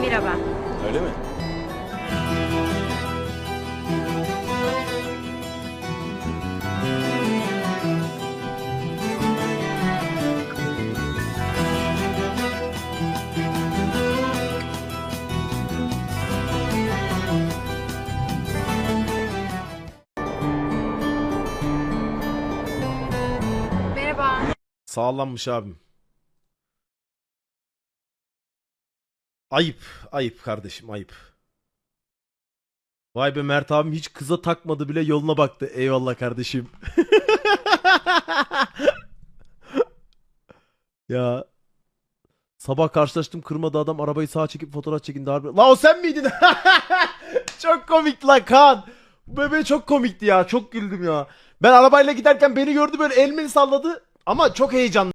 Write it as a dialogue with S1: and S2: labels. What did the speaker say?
S1: Mira ben.
S2: Öyle mi?
S1: Merhaba.
S3: Sağlammış abim. Ayıp. Ayıp kardeşim ayıp. Vay be Mert abim hiç kıza takmadı bile yoluna baktı. Eyvallah kardeşim. ya sabah karşılaştım kırmadı adam arabayı sağa çekip fotoğraf çekindi harbi. La o sen miydin? çok komikti lan Kaan. Bu bebe çok komikti ya. Çok güldüm ya. Ben arabayla giderken beni gördü böyle elmeni salladı. Ama çok heyecanlı.